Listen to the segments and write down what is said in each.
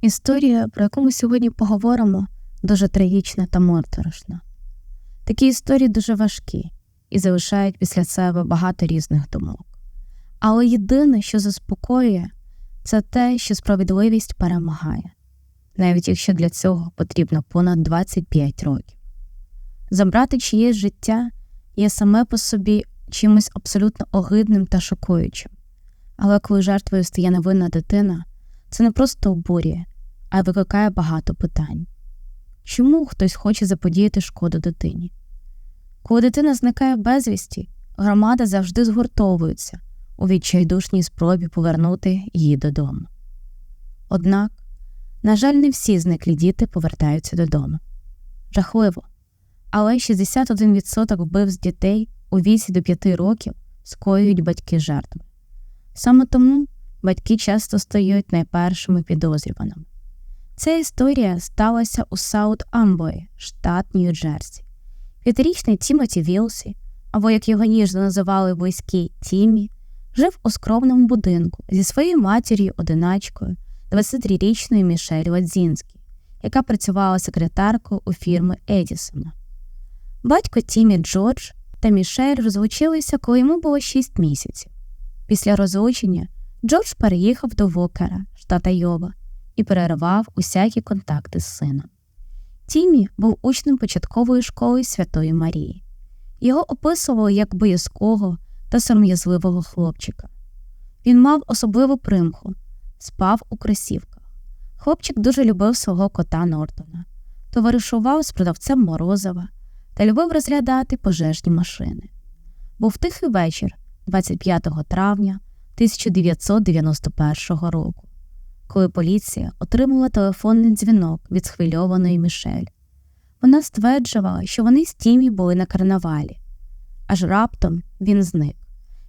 Історія, про яку ми сьогодні поговоримо, дуже трагічна та моторошна. Такі історії дуже важкі і залишають після себе багато різних думок. Але єдине, що заспокоює, це те, що справедливість перемагає, навіть якщо для цього потрібно понад 25 років. Забрати чиєсь життя є саме по собі чимось абсолютно огидним та шокуючим. Але коли жертвою стає невинна дитина, це не просто обурює, а й викликає багато питань. Чому хтось хоче заподіяти шкоду дитині? Коли дитина зникає безвісті, громада завжди згуртовується у відчайдушній спробі повернути її додому. Однак, на жаль, не всі зниклі діти повертаються додому. Жахливо, але 61% вбивств дітей у віці до 5 років скоюють батьки жертви. Саме тому батьки часто стають найпершими підозрюваними. Ця історія сталася у Саут Амбої, штат Нью-Джерсі. П'ятирічний Тімоті Вілсі, або як його ніжно називали близькі Тімі, жив у скромному будинку зі своєю матір'ю одиначкою, 23-річною Мішель Ладзінській, яка працювала секретаркою у фірми Едісона. Батько Тімі Джордж та Мішель розлучилися, коли йому було 6 місяців. Після розлучення Джордж переїхав до Вокера, штата Йова, і перервав усякі контакти з сином. Тімі був учнем початкової школи Святої Марії. Його описували як боязкого та сором'язливого хлопчика. Він мав особливу примху, спав у кросівках. Хлопчик дуже любив свого кота Нортона, товаришував з продавцем Морозова та любив розглядати пожежні машини. Був тихий вечір, 25 травня 1991 року, коли поліція отримала телефонний дзвінок від схвильованої Мішель. Вона стверджувала, що вони з Тімі були на карнавалі, аж раптом він зник.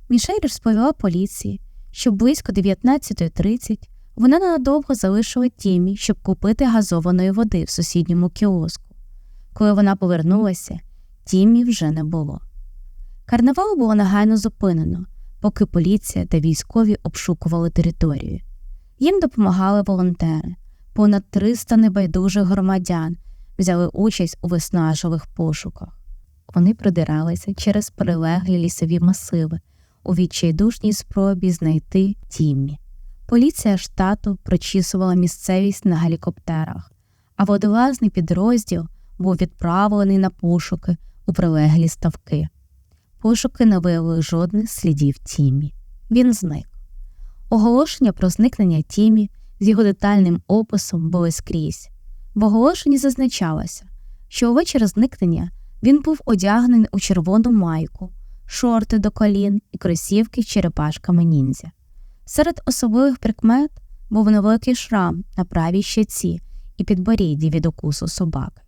Мішель розповіла поліції, що близько 19.30 вона ненадовго залишила Тімі, щоб купити газованої води в сусідньому кіоску. Коли вона повернулася, Тімі вже не було. Карнавал було негайно зупинено, поки поліція та військові обшукували територію. Їм допомагали волонтери, понад 300 небайдужих громадян взяли участь у виснажливих пошуках. Вони продиралися через прилеглі лісові масиви у відчайдушній спробі знайти Тіммі. Поліція штату прочісувала місцевість на гелікоптерах, а водолазний підрозділ був відправлений на пошуки у прилеглі ставки. Пошуки не виявили жодних слідів Тімі. Він зник. Оголошення про зникнення Тімі з його детальним описом були скрізь. В оголошенні зазначалося, що увечері зникнення він був одягнений у червону майку, шорти до колін і кросівки з черепашками ніндзя. Серед особливих прикмет був невеликий шрам на правій щеці і підборідді від укусу собаки.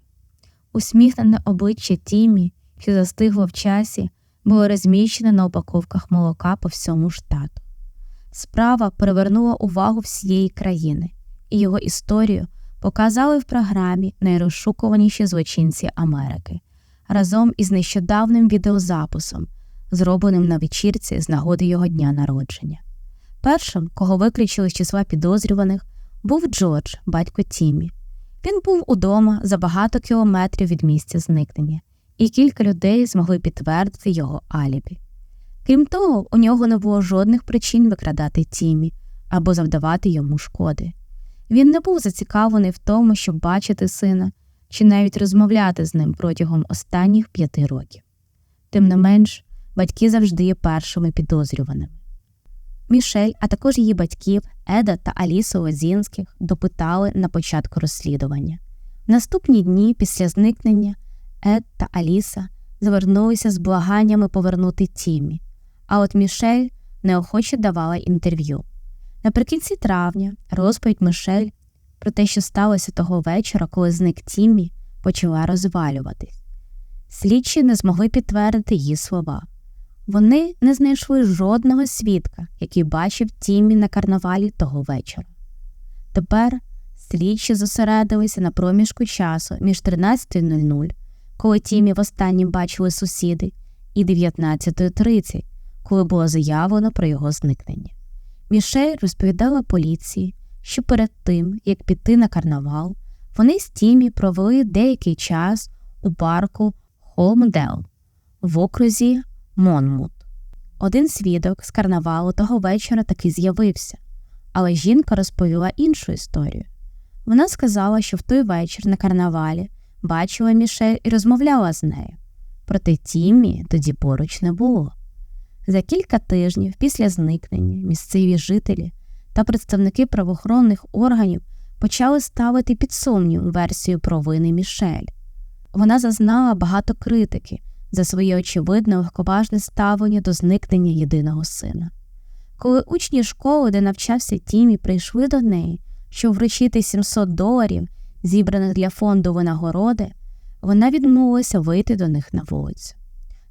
Усміхнене обличчя Тімі, що застигло в часі, було розміщене на упаковках молока по всьому штату. Справа привернула увагу всієї країни, і його історію показали в програмі найрозшукуваніші злочинці Америки разом із нещодавним відеозаписом, зробленим на вечірці з нагоди його дня народження. Першим, кого виключили з числа підозрюваних, був Джордж, батько Тімі. Він був удома за багато кілометрів від місця зникнення, і кілька людей змогли підтвердити його алібі. Крім того, у нього не було жодних причин викрадати Тімі або завдавати йому шкоди. Він не був зацікавлений в тому, щоб бачити сина чи навіть розмовляти з ним протягом останніх п'яти років. Тим не менш, батьки завжди є першими підозрюваними. Мішель, а також її батьків Еда та Алісу Лозінських допитали на початку розслідування. В наступні дні після зникнення Ед та Аліса звернулися з благаннями повернути Тімі, а от Мішель неохоче давала інтерв'ю. Наприкінці травня розповідь Мішель про те, що сталося того вечора, коли зник Тімі, почала розвалюватись. Слідчі не змогли підтвердити її слова. Вони не знайшли жодного свідка, який бачив Тімі на карнавалі того вечора. Тепер слідчі зосередилися на проміжку часу між 13.00, коли Тімі востаннє бачили сусіди, і 19.30, коли було заявлено про його зникнення. Мішель розповідала поліції, що перед тим, як піти на карнавал, вони з Тімі провели деякий час у парку Холмдел в окрузі Монмут. Один свідок з карнавалу того вечора таки з'явився, але жінка розповіла іншу історію. Вона сказала, що в той вечір на карнавалі бачила Мішель і розмовляла з нею. Проте Тіммі тоді поруч не було. За кілька тижнів після зникнення місцеві жителі та представники правоохоронних органів почали ставити під сумнів версію провини Мішель. Вона зазнала багато критики за своє очевидне легковажне ставлення до зникнення єдиного сина. Коли учні школи, де навчався Тімі, прийшли до неї, щоб вручити 700 доларів, зібраних для фонду винагороди, вона відмовилася вийти до них на вулицю.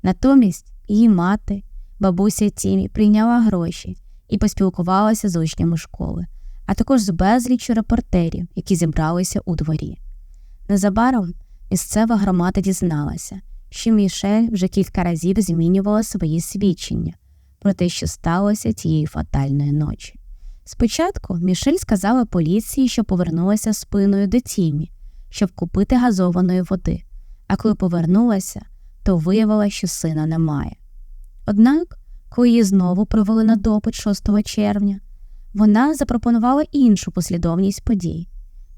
Натомість її мати, бабуся Тімі, прийняла гроші і поспілкувалася з учнями школи, а також з безліччю репортерів, які зібралися у дворі. Незабаром місцева громада дізналася, що Мішель вже кілька разів змінювала свої свідчення про те, що сталося тієї фатальної ночі. Спочатку Мішель сказала поліції, що повернулася спиною до Тімі, щоб купити газованої води, а коли повернулася, то виявила, що сина немає. Однак, коли її знову провели на допит 6 червня, вона запропонувала іншу послідовність подій.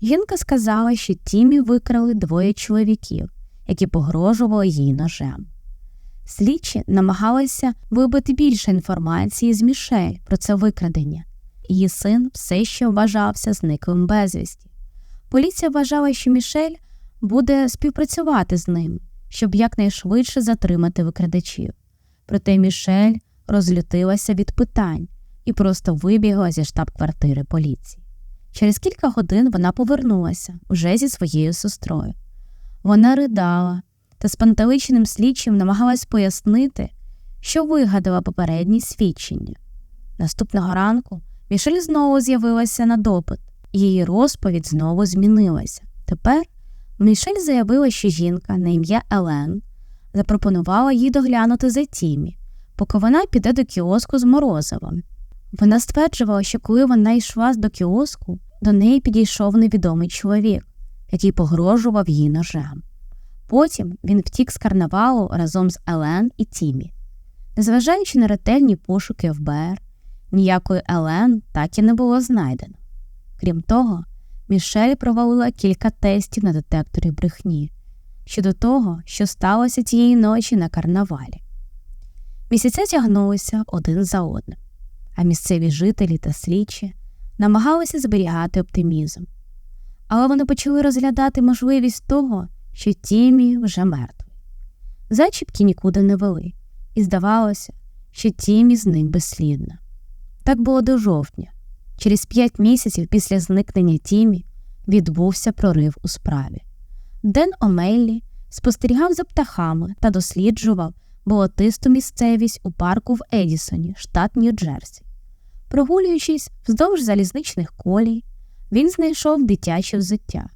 Жінка сказала, що Тімі викрали двоє чоловіків, які погрожували їй ножем. Слідчі намагалися вибити більше інформації з Мішель про це викрадення. Її син все ще вважався зниклим безвісті. Поліція вважала, що Мішель буде співпрацювати з ним, щоб якнайшвидше затримати викрадачів. Проте Мішель розлютилася від питань і просто вибігла зі штаб-квартири поліції. Через кілька годин вона повернулася уже зі своєю сестрою. Вона ридала та з пантеличним слідчим намагалась пояснити, що вигадала попередні свідчення. Наступного ранку Мішель знову з'явилася на допит, її розповідь знову змінилася. Тепер Мішель заявила, що жінка на ім'я Елен запропонувала їй доглянути за Тімі, поки вона піде до кіоску з морозивом. Вона стверджувала, що коли вона йшла до кіоску, до неї підійшов невідомий чоловік, який погрожував їй ножем. Потім він втік з карнавалу разом з Елен і Тімі. Незважаючи на ретельні пошуки ФБР, ніякої Елен так і не було знайдено. Крім того, Мішель провалила кілька тестів на детекторі брехні щодо того, що сталося тієї ночі на карнавалі. Місяця тягнулися один за одним, а місцеві жителі та слідчі намагалися зберігати оптимізм. Але вони почали розглядати можливість того, що Тімі вже мертвий. Зачіпки нікуди не вели, і здавалося, що Тімі з ним безслідно. Так було до жовтня. Через п'ять місяців після зникнення Тімі відбувся прорив у справі. Ден Омейлі спостерігав за птахами та досліджував болотисту місцевість у парку в Едісоні, штат Нью-Джерсі. Прогулюючись вздовж залізничних колій, він знайшов дитяче взуття.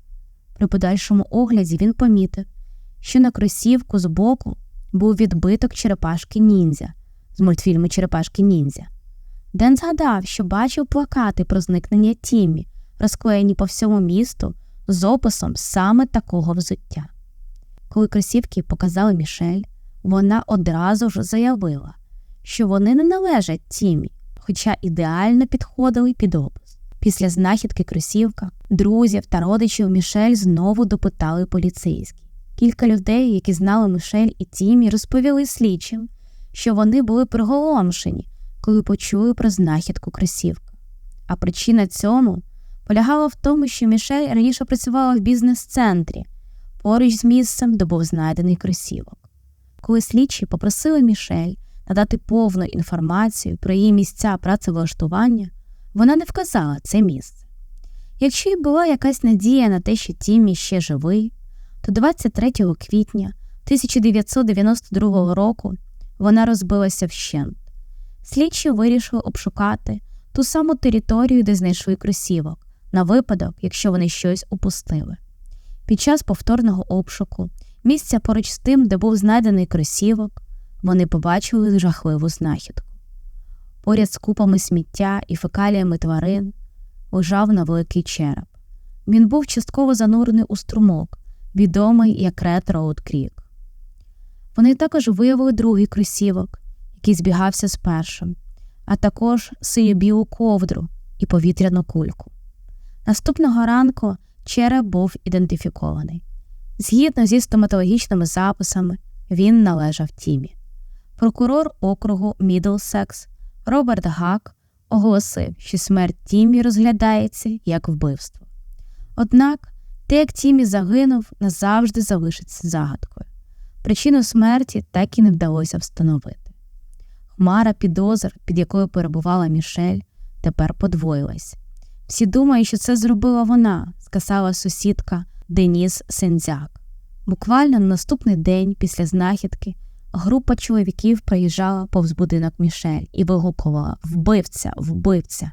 При подальшому огляді він помітив, що на кросівку збоку був відбиток черепашки ніндзя з мультфільму Черепашки ніндзя. Ден згадав, що бачив плакати про зникнення Тіммі, розклеєні по всьому місту з описом саме такого взуття. Коли кросівки показали Мішель, вона одразу ж заявила, що вони не належать Тімі, хоча ідеально підходили під опис. Після знахідки кросівка друзів та родичів Мішель знову допитали поліцейські. Кілька людей, які знали Мішель і Тімі, розповіли слідчим, що вони були приголомшені, коли почули про знахідку кросівка. А причина цьому полягала в тому, що Мішель раніше працювала в бізнес-центрі поруч з місцем, де був знайдений кросівок. Коли слідчі попросили Мішель надати повну інформацію про її місця працевлаштування, вона не вказала це місце. Якщо й була якась надія на те, що Тіммі ще живий, то 23 квітня 1992 року вона розбилася вщент. Слідчі вирішили обшукати ту саму територію, де знайшли кросівок, на випадок, якщо вони щось упустили. Під час повторного обшуку, місця поруч з тим, де був знайдений кросівок, вони побачили жахливу знахідку. Поряд з купами сміття і фекаліями тварин лежав на великий череп. Він був частково занурений у струмок, відомий як Ред Роуд Крік. Вони також виявили другий кросівок, який збігався з першим, а також синю білу ковдру і повітряну кульку. Наступного ранку череп був ідентифікований. Згідно зі стоматологічними записами, він належав Тімі. Прокурор округу Мідлсекс Роберт Гак оголосив, що смерть Тімі розглядається як вбивство. Однак те, як Тімі загинув, назавжди залишиться загадкою. Причину смерті так і не вдалося встановити. Хмара підозр, під якою перебувала Мішель, тепер подвоїлась. Всі думають, що це зробила вона, сказала сусідка Деніс Сензяк. Буквально на наступний день після знахідки група чоловіків приїжджала повз будинок Мішель і вигукувала Вбивця, вбивця.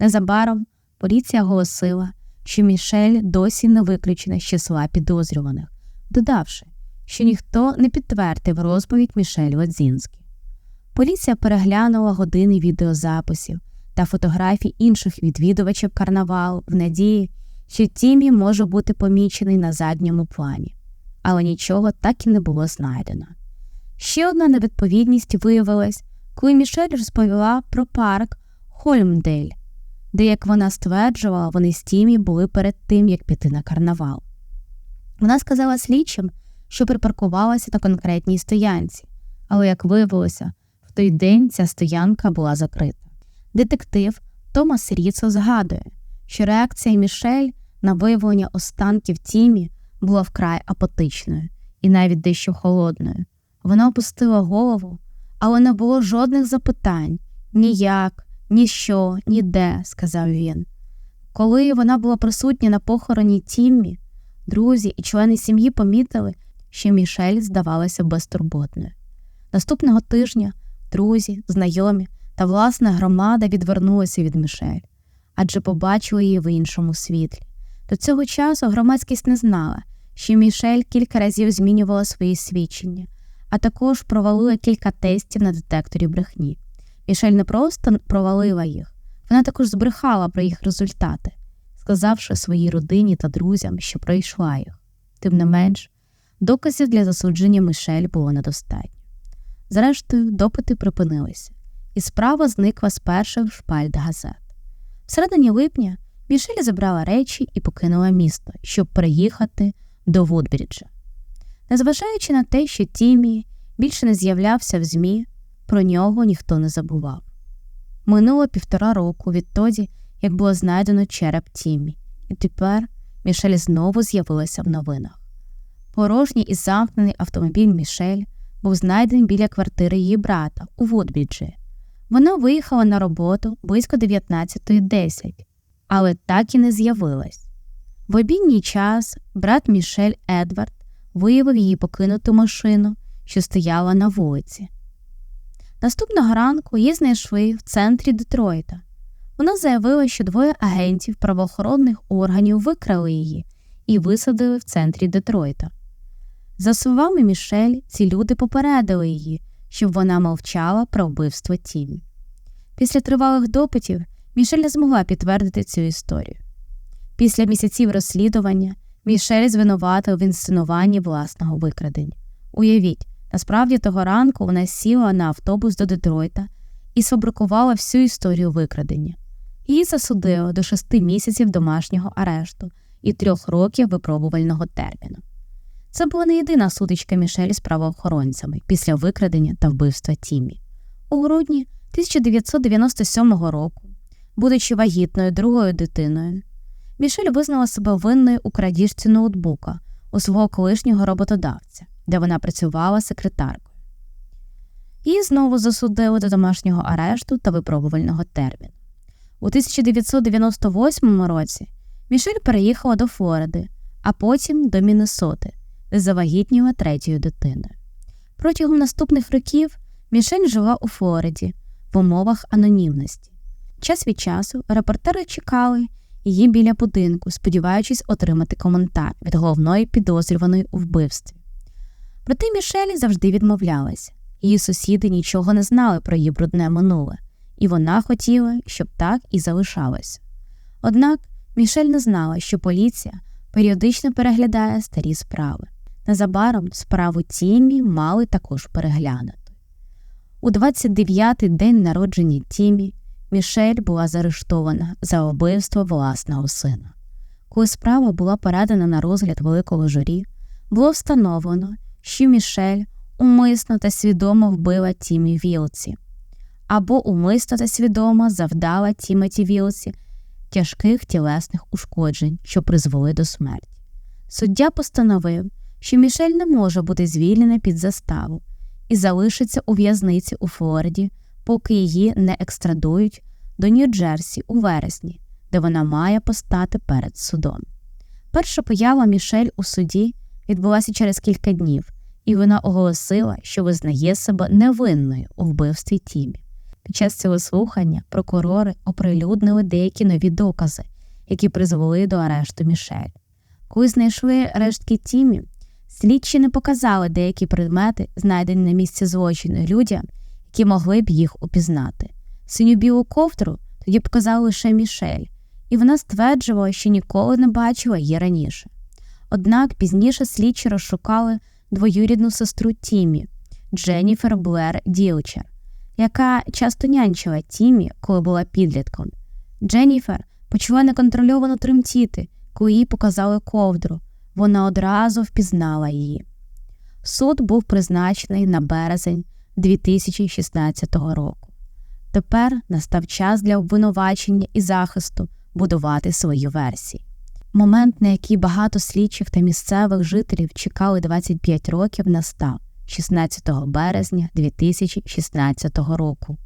Незабаром поліція оголосила, що Мішель досі не виключена з числа підозрюваних, додавши, що ніхто не підтвердив розповідь Мішель Ладзінський. Поліція переглянула години відеозаписів та фотографій інших відвідувачів карнавалу в надії, що Тімі може бути помічений на задньому плані, але нічого так і не було знайдено. Ще одна невідповідність виявилась, коли Мішель розповіла про парк Хольмдель, де, як вона стверджувала, вони з Тімі були перед тим, як піти на карнавал. Вона сказала слідчим, що припаркувалася на конкретній стоянці, але, як виявилося, той день ця стоянка була закрита. Детектив Томас Ріцо згадує, що реакція Мішель на виявлення останків Тімі була вкрай апатичною і навіть дещо холодною. Вона опустила голову, але не було жодних запитань ніяк, ні що, ні де, сказав він. Коли вона була присутня на похороні Тіммі, друзі і члени сім'ї помітили, що Мішель здавалася безтурботною. Наступного тижня друзі, знайомі та власна громада відвернулася від Мішель, адже побачили її в іншому світлі. До цього часу громадськість не знала, що Мішель кілька разів змінювала свої свідчення, а також провалила кілька тестів на детекторі брехні. Мішель не просто провалила їх, вона також збрехала про їх результати, сказавши своїй родині та друзям, що пройшла їх. Тим не менш, доказів для засудження Мішель було недостатньо. Зрештою, допити припинилися, і справа зникла з перших шпальд газет. Всередині липня Мішель забрала речі і покинула місто, щоб переїхати до Вудбріджа. Незважаючи на те, що Тімі більше не з'являвся в ЗМІ, про нього ніхто не забував. Минуло півтора року відтоді, як було знайдено череп Тімі, і тепер Мішель знову з'явилася в новинах. Порожній і замкнений автомобіль Мішель був знайдений біля квартири її брата у Вудбіджі. Вона виїхала на роботу близько 19.10, але так і не з'явилась. В обідній час брат Мішель Едвард виявив її покинуту машину, що стояла на вулиці. Наступного ранку її знайшли в центрі Детройта. Вона заявила, що двоє агентів правоохоронних органів викрали її і висадили в центрі Детройта. За словами Мішель, ці люди попередили її, щоб вона мовчала про вбивство Тімі. Після тривалих допитів Мішель не змогла підтвердити цю історію. Після місяців розслідування Мішель звинуватив в інсценуванні власного викрадення. Уявіть, насправді того ранку вона сіла на автобус до Детройта і сфабрикувала всю історію викрадення. Її засудили до шести місяців домашнього арешту і трьох років випробувального терміну. Це була не єдина сутичка Мішель з правоохоронцями після викрадення та вбивства Тімі. У грудні 1997 року, будучи вагітною другою дитиною, Мішель визнала себе винною у крадіжці ноутбука у свого колишнього роботодавця, де вона працювала секретаркою. Її знову засудили до домашнього арешту та випробувального терміну. У 1998 році Мішель переїхала до Флориди, а потім до Міннесоти, завагітніла третьою дитиною. Протягом наступних років Мішель жила у Флориді в умовах анонімності. Час від часу репортери чекали її біля будинку, сподіваючись отримати коментар від головної підозрюваної у вбивстві. Проте Мішелі завжди відмовлялася. Її сусіди нічого не знали про її брудне минуле, і вона хотіла, щоб так і залишалося. Однак Мішель не знала, що поліція періодично переглядає старі справи. Незабаром справу Тімі мали також переглянути. У 29-й день народження Тімі Мішель була заарештована за вбивство власного сина. Коли справа була передана на розгляд великого журі, було встановлено, що Мішель умисно та свідомо вбила Тімі Вілці, або умисно та свідомо завдала Тімоті Вілці тяжких тілесних ушкоджень, що призвели до смерті. Суддя постановив, що Мішель не може бути звільнена під заставу і залишиться у в'язниці у Флориді, поки її не екстрадують до Нью-Джерсі у вересні, де вона має постати перед судом. Перша поява Мішель у суді відбулася через кілька днів, і вона оголосила, що визнає себе невинною у вбивстві Тімі. Під час цього слухання прокурори оприлюднили деякі нові докази, які призвели до арешту Мішель. Коли знайшли рештки Тімі, слідчі не показали деякі предмети, знайдені на місці злочину людям, які могли б їх упізнати. Синю білу ковдру тоді показали лише Мішель, і вона стверджувала, що ніколи не бачила її раніше. Однак пізніше слідчі розшукали двоюрідну сестру Тімі Дженніфер Блер Ділчер, яка часто нянчила Тімі, коли була підлітком. Дженніфер почала неконтрольовано тремтіти, коли їй показали ковдру. Вона одразу впізнала її. Суд був призначений на березень 2016 року. Тепер настав час для обвинувачення і захисту будувати свої версії. Момент, на який багато слідчих та місцевих жителів чекали 25 років, настав 16 березня 2016 року.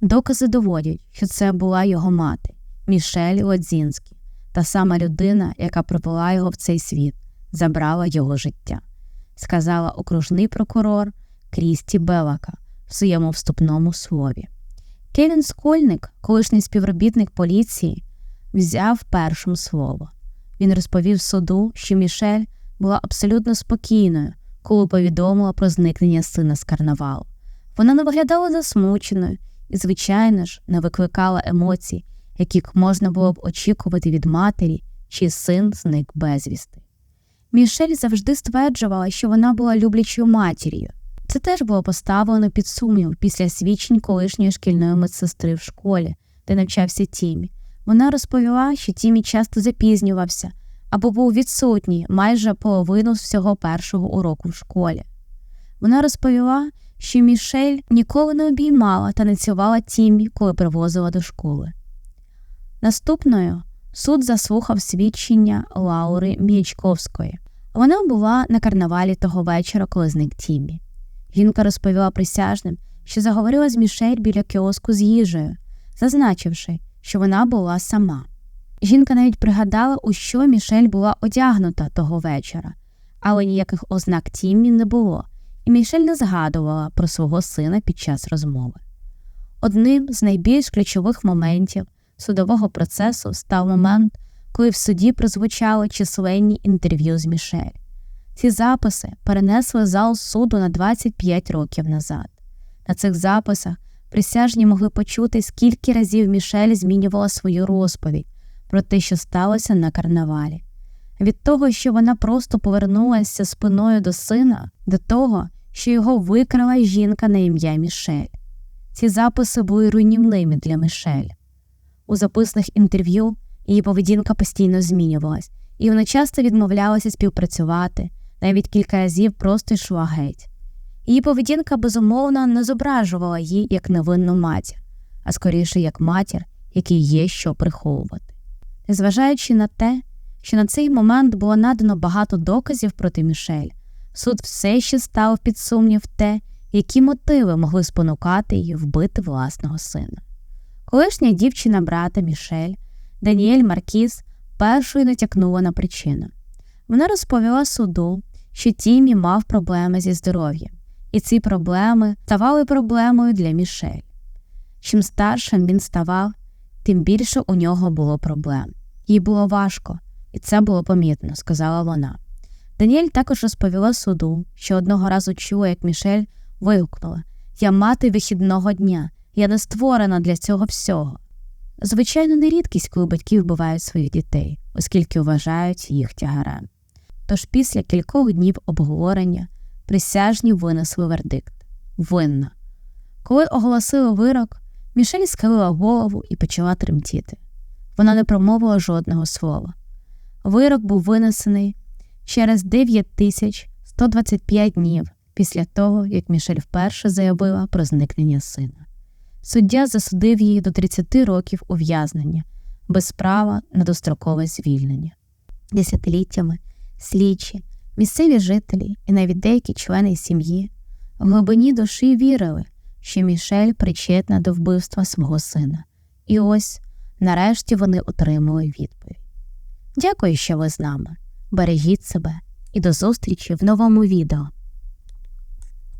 Докази доводять, що це була його мати Мішель Лодзінський, та сама людина, яка привела його в цей світ, забрала його життя, сказала окружний прокурор Крісті Белака в своєму вступному слові. Кевін Скольник, колишній співробітник поліції, взяв першим слово. Він розповів суду, що Мішель була абсолютно спокійною, коли повідомила про зникнення сина з карнавалу. Вона не виглядала засмученою і, звичайно ж, не викликала емоцій, яких можна було б очікувати від матері, чи син зник безвісти. Мішель завжди стверджувала, що вона була люблячою матір'ю. Це теж було поставлено під сумнів після свідчень колишньої шкільної медсестри в школі, де навчався Тімі. Вона розповіла, що Тімі часто запізнювався або був відсутній майже половину всього першого уроку в школі. Вона розповіла, що Мішель ніколи не обіймала та не цілувала Тімі, коли привозила до школи. Наступною суд заслухав свідчення Лаури М'ячковської. Вона була на карнавалі того вечора, коли зник Тімі. Жінка розповіла присяжним, що заговорила з Мішель біля кіоску з їжею, зазначивши, що вона була сама. Жінка навіть пригадала, у що Мішель була одягнута того вечора, але ніяких ознак Тіммі не було, і Мішель не згадувала про свого сина під час розмови. Одним з найбільш ключових моментів судового процесу став момент, коли в суді прозвучали численні інтерв'ю з Мішель. Ці записи перенесли зал суду на 25 років назад. На цих записах присяжні могли почути, скільки разів Мішель змінювала свою розповідь про те, що сталося на карнавалі. Від того, що вона просто повернулася спиною до сина, до того, що його викрала жінка на ім'я Мішель. Ці записи були руйнівними для Мішель. У записних інтерв'ю її поведінка постійно змінювалась, і вона часто відмовлялася співпрацювати, навіть кілька разів просто йшла геть. Її поведінка безумовно не зображувала її як невинну матір, а скоріше як матір, якій є що приховувати. Незважаючи на те, що на цей момент було надано багато доказів проти Мішель, суд все ще став під сумнів те, які мотиви могли спонукати її вбити власного сина. Колишня дівчина брата Мішель, Даніель Маркіз, першою натякнула на причину. Вона розповіла суду, що Тімі мав проблеми зі здоров'ям, і ці проблеми ставали проблемою для Мішель. Чим старшим він ставав, тим більше у нього було проблем. Їй було важко, і це було помітно, сказала вона. Даніель також розповіла суду, що одного разу чула, як Мішель вигукнула Я мати вихідного дня, я не створена для цього всього. Звичайно, не рідкість, коли батьки вбивають своїх дітей, оскільки вважають їх тягарем. Тож після кількох днів обговорення присяжні винесли вердикт винна. Коли оголосили вирок, Мішель схилила голову і почала тремтіти. Вона не промовила жодного слова. Вирок був винесений через 9125 днів після того, як Мішель вперше заявила про зникнення сина. Суддя засудив її до 30 років ув'язнення без права на дострокове звільнення. Десятиліттями слідчі, місцеві жителі і навіть деякі члени сім'ї в глибині душі вірили, що Мішель причетна до вбивства свого сина. І ось, нарешті, вони отримали відповідь. Дякую, що ви з нами. Бережіть себе і до зустрічі в новому відео.